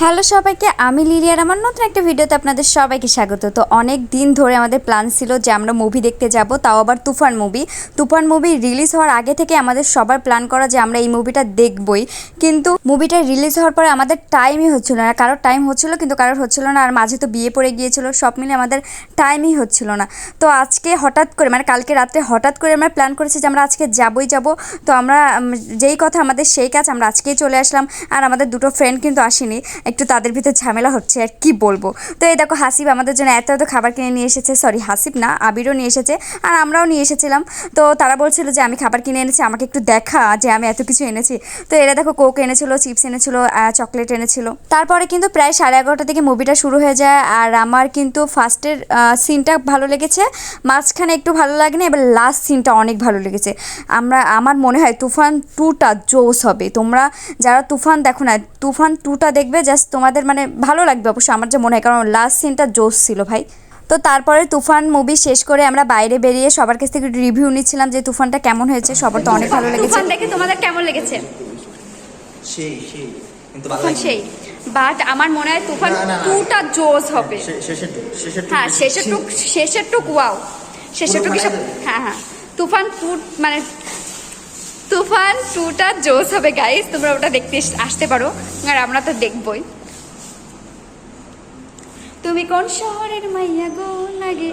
Hello সবাইকে, আমি লিলিয়ার আমার নতুন একটা ভিডিওতে আপনাদের সবাইকে স্বাগত। তো অনেক দিন ধরে আমাদের প্ল্যান ছিল যে আমরা মুভি দেখতে যাব, তাও আবার Toofan movie Toofan movie release হওয়ার আগে থেকে আমাদের সবার প্ল্যান করা যে আমরা এই মুভিটা দেখবই। কিন্তু মুভিটা রিলিজ হওয়ার পরে আমাদের টাইমই হচ্ছিল না, কারোর টাইম হচ্ছিল কিন্তু কারোর হচ্ছিল না, আর মাঝে তো বিয়ে পড়ে গিয়েছিল, সব মিলে আমাদের টাইমই হচ্ছিল না। তো আজকে হঠাৎ করে মানে কালকে রাত্রে হঠাৎ করে আমরা প্ল্যান করেছি যে আমরা আজকে যাবই যাব। তো আমরা যেই কথা আমাদের সেই কাজ, আমরা আজকেই চলে আসলাম। আর আমাদের দুটো ফ্রেন্ড কিন্তু আসেনি। একটু তাদের ভিতরে ঝামেলা হচ্ছে আর কি বলব। তো এই দেখো হাসিব আমাদের জন্য এত এত খাবার কিনে নিয়ে এসেছে। সরি হাসিব না, আবিরও নিয়ে এসেছে আর আমরাও নিয়ে এসেছিলাম। তো তারা বলছিল যে, আমি খাবার কিনে এনেছি, আমাকে একটু দেখা যে আমি এত কিছু এনেছি। তো এরা দেখো কোক এনেছিল, চিপস এনেছিল চকলেট এনেছিল। তারপরে কিন্তু প্রায় সাড়ে এগারোটা থেকে মুভিটা শুরু হয়ে যায় আর আমার কিন্তু ফার্স্টের সিনটা ভালো লেগেছে। মাঝখানে একটু ভালো লাগেনি, এবার লাস্ট সিনটা অনেক ভালো লেগেছে। আমরা, আমার মনে হয় তুফান টুটা জোস হবে। তোমরা যারা তুফান দেখো না, তুফান টুটা দেখবে জাস্ট তোমাদের মানে ভালো লাগবে অবশ্যই আমার যে মনে হয় কারণ লাস্ট সিনটা জোস ছিল ভাই। তো তারপরে তুফান মুভি শেষ করে আমরা বাইরে বেরিয়ে সবার কাছ থেকে রিভিউ নিচ্ছিলাম যে তুফানটা কেমন হয়েছে সবার তো অনেক ভালো লেগেছে। তুফান দেখে তোমাদের কেমন লেগেছে? সেই সেই কিন্তু ভালো সেই বাট আমার মনে হয় তুফান। টুটা জোস হবে। শেষের টুক শেষের টুক হ্যাঁ শেষের টুক শেষের টুক ওয়াও শেষের টুক? হ্যাঁ হ্যাঁ। তুফান টু মানে তুফান টুটা জোস হবে গাইস তোমরা ওটা দেখতে আসতে পারো, আর আমরা তো দেখবই। তুমি কোন শহরের মাইয়া গো লাগে?